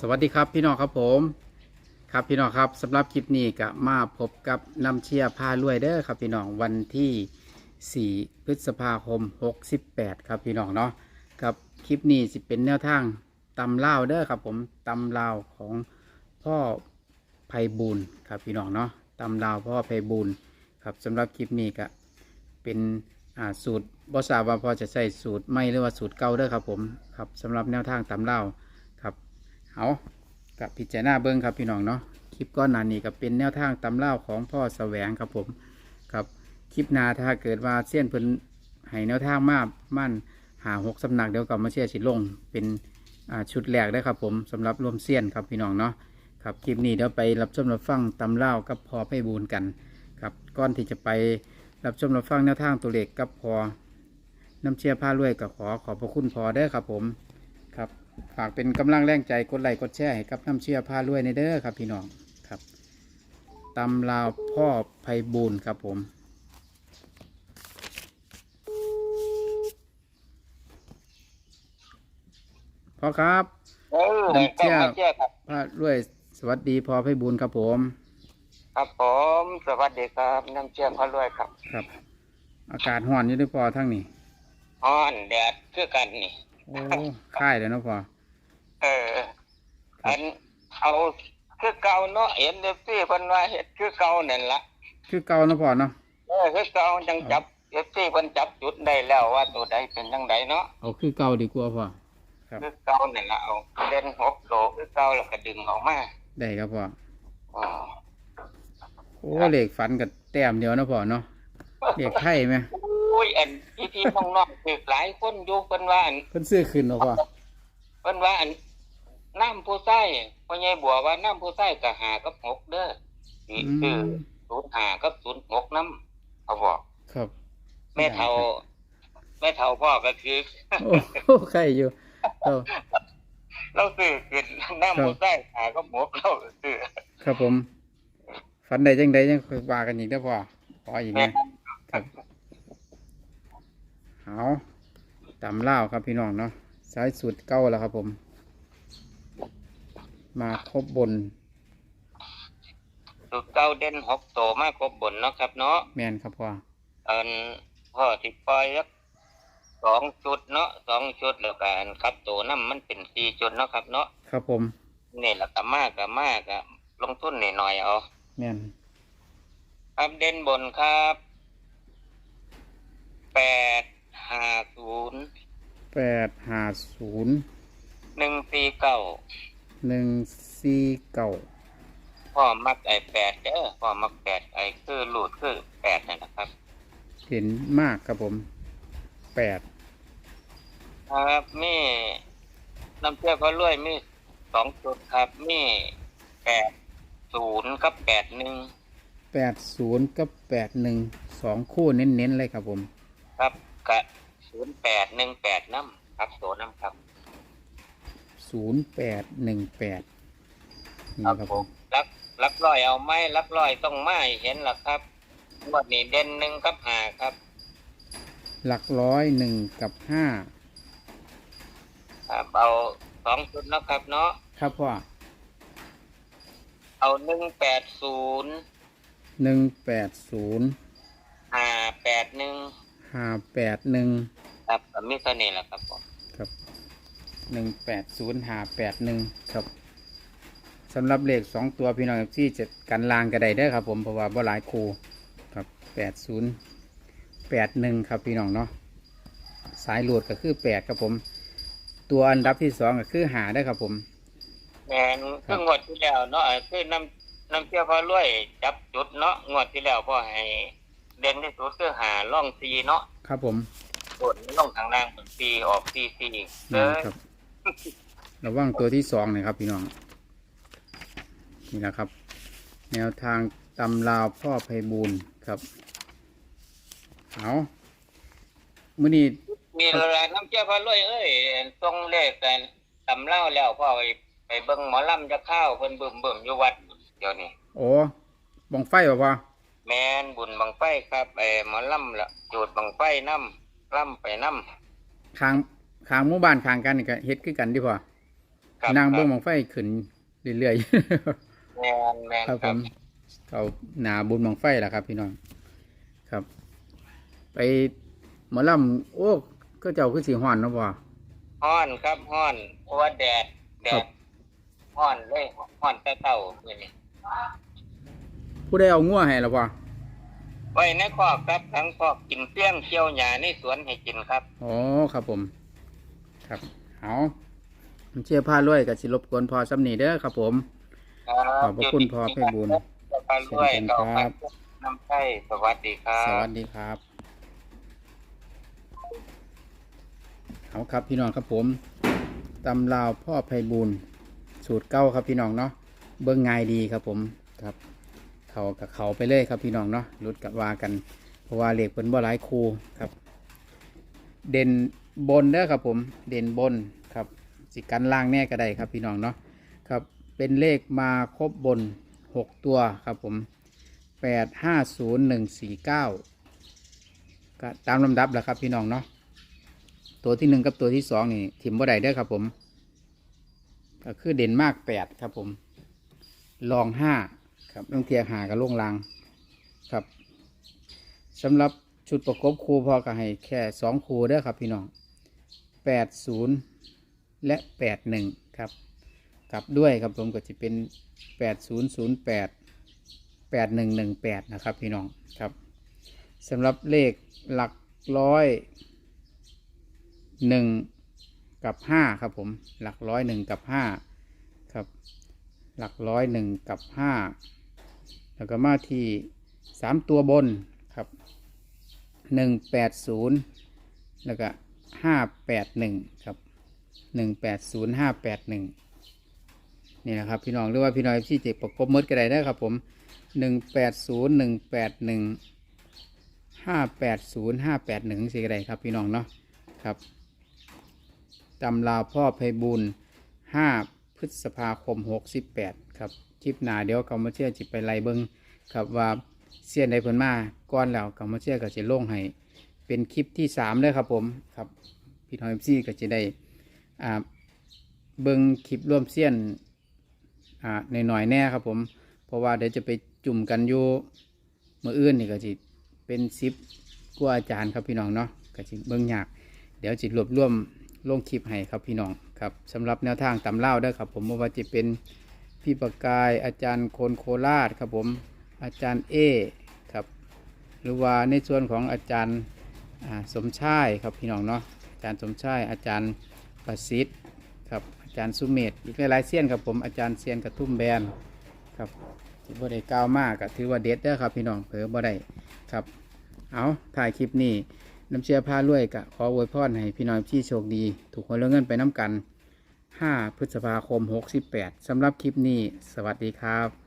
สวัสดีครับพี่น้องครับผม ครับพี่น้องครับสำหรับคลิปนี้ก็มาพบกับน้ำเชียร์พารวยเด้อครับพี่น้องวันที่ 4 พฤษภาคม 68 ครับพี่น้องเนาะกับคลิปนี้สิเป็นแนวทางตำเล่าวเด้อครับผมตำลาวของพ่อไพบูลครับพี่น้องเนาะตำลาวพ่อไพบูลครับสำหรับคลิปนี้ก็เป็นสูตรบ่ทราบว่าพอจะใส่สูตรไม่หรือว่าสูตรเก่าเด้อครับผมครับสำหรับแนวทางตำเล่าว เอากับพิจารณาเบิ้งครับพี่น้องเนาะคลิปก้อนหนานี้ก็เป็นแนวทางตำเล่าของพ่อแสวงครับผมครับคลิปนาถ้าเกิดว่าเส้ยนเพิ่นให้แนวทางมากมั่นหาหกสำนักเดียวกับมาเชียร์สิลง เป็นชุดแรกได้ครับผมสำหรับรวมเสี้ยนครับพี่น้องเนาะครับคลิปนี้เดี๋ยวไปรับชมรับฟังตำเล่ากับพอไปบูนกันครับก่อนที่จะไปรับชมรับฟังแนวทางตัวเลขกับพอน้ำเชียผ้ารวยก็ขอขอบพระคุณพอได้ครับผม ฝากเป็นกำลังแรงใจกดไลค์กดแชร์ให้กับน้ำเชื่อผ้ารวยในเด้อครับพี่น้องครับตำลาวพ่อไพบูลย์ครับผมพ่อครับเออน้ำเชื่อน้ำเชื่อครับผ้ารวยสวัสดีพ่อไพบูลย์ครับผม ครับผมสวัสดีครับน้ำเชื่อพระรวยครับ ครับ อากาศร้อนอยู่ด้วยพ่อทั้งนี้ฮ้อนแดดคือกันนี่ โอ้ค่ายเลยเนาะพ่อ เอออันเอาคือเก่าเนาะเอ็นเดฟี่เพิ่นว่าเฮ็ดคือเก่านั่นละคือเก่าเนาะพ่อเนาะเออคือเก่าจังจับเอฟซีเพิ่นจับจุดได้แล้วว่าตัวใดเป็นจังใดเนาะเอาคือเก่าดีกว่าพ่อครับคือเก่านั่นละเอาเล่นหกโลคือเก่าแล้วก็ดึงออกมาได้ครับพ่ออ๋อโอ้เหล็กฝันกับแต้มเดียวเนาะพ่อเนาะเหล็กไข่ไหม อุ้ยอันพี่พี่น้องๆคือหลายคนอยู่เพิ่นว่าอันเพิ่นซื้อขึ้นเนาะพ่อเพิ่นว่าอันน้ำผู้ใต้พ่อใหญ่บัวว่าน้ำผู้ใต้ก็หากับหกเด้อนี่อืคือมศูนย์หากับศูนย์หกน้ำเขาบอกครับแม่เฒ่าแม่เฒ่าพ่อก็คือโอ้โหใครอยู่เออเราซื้อขึ้นน้ำผู้ใต้หากับหกเราซื้อครับผมฝันใดจังใดยังค่อยว่ากันอีกได้อพ่อพออีกแม่นะครับ เอาตำเล่าวครับพี่น้องเนาะสายสุดเก้าแล้วครับผม มาครบบนสุดเก้าเด่นหกโตมากครบบนเนาะครับเนาะแมนครับพ่ออันพ่อสิปล่อยสักสองชุดเนาะสองชุดแล้วกันครับโตน้ำมันเป็นสี่ชุดเนาะครับเนาะครับผม นี่แหละก็มากก็มากก็ลงทุนหน่อยๆเอา แมนครับเด่นบนครับ แปด ห้าศูนย์แปดห้าศูนย์หนึ่งสี่เก้าหนึ่งสี่เก้าพ่อมักไอ้แปดเด้อพ่อมักแปดไอ้คือหลุดคือแปดนั่นนะครับเห็นมากครับผมแปดครับมีน้ำเชื่อพระรวยมีสองจุดครับมีแปดศูนย์กับแปดหนึ่งแปดศูนย์กับแปดหนึ่งสองคู่เน้นๆเลยครับผม ครับกะ ศูนย์แปดหนึ่งแปดน้ำครับโซน้ำครับศูนย์แปดหนึ่งแปดนี่ครับผมลักลักร้อยเอาไหมลักร้อยต้องไม่เห็นหรอครับงวดนี้เด่นหนึ่งกับหาครับ หลักร้อยหนึ่งกับห้าครับเอาสองชุดนะครับเนาะครับพ่อเอาหนึ่งแปดศูนย์หนึ่งแปดศูนย์ห้าแปดหนึ่งห้าแปดหนึ่งครับ ก็มีเท่านี้แหละครับผมครับหนึ่งแปดศูนย์ห้าแปดหนึ่งครับสำหรับเลขสองตัวพี่น้องที่จะกันลางกระไดได้อครับ ผมเพราะว่าบ่หลายคูครับแปดศูนย์แปดหนึ่งครับพี่น้องเนาะสายหลุดก็คือแปดครับผม ตัวอันดับที่สองก็คือหาได้อครับผม แมนคืองวดที่แล้วเนาะคือน้ำน้ำเชื่อพอรวยจับจุดเนาะงวดที่แล้วพ่อให้ เด่นที่สุดคือหาล่องซีเนาะครับผม บนล่องทางล่างเป็นซีออกซีซีเนั่ยครับ ระวังตัวที่สองน่ยครับพี่น้อง นี่นะครับ แนวทางตำลาวพ่อไพบูลย์ครับ เอามื่อนี้มีเวลาน้ำเชื่อพอรวยเอ้ยทรงเลขกันตำเล่าแล้วพ่อไปไปเบิ่งหมอลำจะเข้าเพิ่นบึมบึมอยู่วัดเดี๋ยวนี้โอ้บังไฟบ่พ่อแมนบุญบังไฟครับไอหมอลำละจูดบังไฟน้ำ ล่ำไปน้คางคางหมู่บ้านคางกันนี่ก็เฮ็ดคือกันดิพ่อำครับนางเบิ้งบังไฟขึ้นเรื่อยแมนแมนๆครับคผรับมเขาหนาบุญบังไฟล่ะครับ พี่น้องครับ ไปหมอลำโอ้ก็เจ้าคือสีห้อนเนาะบ่ฮ้อนครับฮ้อนเพราะว่าแดดแดครัดบ ฮ้อนเลยฮ้อนแต่เต่านี่นี่ผู้ได้เอางัวให้แล้วบ่ ไว้ในคอกครับทั้งคอกกินเปี้ยงเคี่ยวหญ้าในสวนให้กินครับอ๋อครับผม ครับเอาผมเชื่อผ้ารวยกับสิรบกวนพอสำนีเด้อครับผม ขอบพระคุณพ่อไพบูลย์ขอบคุณด้วยเชิญขอบครับคุณน้ำใช่สวัสดีครัสบ วัสดีครับเอาครับพี่น้องครับผมตำลาวพ่อไพบูลย์สูตรเก้าครับพี่น้องเนาะเบิ้งง่ายดีครับผมครับ เขากับเขาไปเลยครับพี่น้องเนาะรุดกับวากันเพราะว่าเหล็กเป็นบ่หลายคูครับ เด่นบนเด้อครับผม เด่นบนครับสิกันล่างแน่ก็ได้ครับพี่น้องเนาะครับเป็นเลขมาครบบนหกตัวครับผมแปดห้าศูนย์หนึ่งสี่เก้าก็ตามลำดับแหละครับพี่น้องเนาะตัวที่หนึ่งกับตัวที่สองนี่ถิ่มบ่ได้เด้อครับผม ก็คือเด่นมากแปดครับผมรองห้า ครับต้องเทียหากับลงลางครับสำหรับชุดประกบครูพอก็ให้แค่สองครูเด้อครับพี่น้องแปดศูนย์และแปดหนึ่งครับกลับด้วยครับผมก็จะเป็นแปดศูนย์ศูนย์แปดแปดหนึ่งหนึ่งแปดนะครับพี่น้องครับสำหรับเลขหลักร้อยหนึ่งกับห้าครับผมหลักร้อยหนึ่งกับห้าครับ หลักร้อยหนึ่งกับห้าแล้วก็มาที่สามตัวบนครับหนึ่งแปดศูนย์แล้วก็ห้าแปดหนึ่งครับหนึ่งแปดศูนย์ห้าแปดหนึ่งนี่นะครับพี่น้องหรือว่าพี่น้องที่เจ็บประกบมดก็ได้นะครับผมหนึ่งแปดศูนย์หนึ่งแปดหนึ่งห้าแปดศูนย์ห้าแปดหนึ่งสิก็ได้ครับพี่น้องเนาะครับตำลาพ่อไพบุญห้า พฤษภาคมหกสิบแปดครับคลิปหน้าเดี๋ยวกรรมาเชื่อจิไปไล่เบิ้งครับว่าเสียนใดเพิ่นมาก้อนแล้วกรรมาเชื่อก็จะลงให้เป็นคลิปที่สามเลยครับผมครับพี่น้องเอฟซีก็จะได้อ่าเบิ้งคลิปร่วมเสียนอ่าหน่อยๆแน่ครับผมเพราะว่าเดี๋ยวจะไปจุ่มกันอยู่เมื่ออื่นนี่ก็จิเป็นซิปกว่าอาจารย์ครับพี่น้องเนาะก็จิเบิ่งยาก เดี๋ยวจิรวบรวมลงคลิปให้ครับพี่น้อง ครับสำหรับแนวทางตำเล่าเด้ครับ ผมว่าจะเป็นพี่ประกายอาจารย์โคนโคราชครับผมอาจารย์เอครับหรือว่าในส่วนของอาจารย์สมชายครับพี่น้องเนาะอาจารย์สมชายอาจารย์ประสิทธิ์ครับอาจารย์สุเมธอีกหลายๆเซียนครับผมอาจารย์เซียนกระทุ่มแบนครับที่บ่ได้กล่าวมากก็ถือว่าเด็ดเด้อครับพี่น้องเผลอบ่ได้ครับเอาถ่ายคลิปนี้ น้ำเชื่อผ้ารวยกะขออวยพรให้พี่น้องที่โชคดี ถูกหวยรวยเงินไปน้ำกัน 5 พฤษภาคม 68สำหรับคลิปนี้ สวัสดีครับ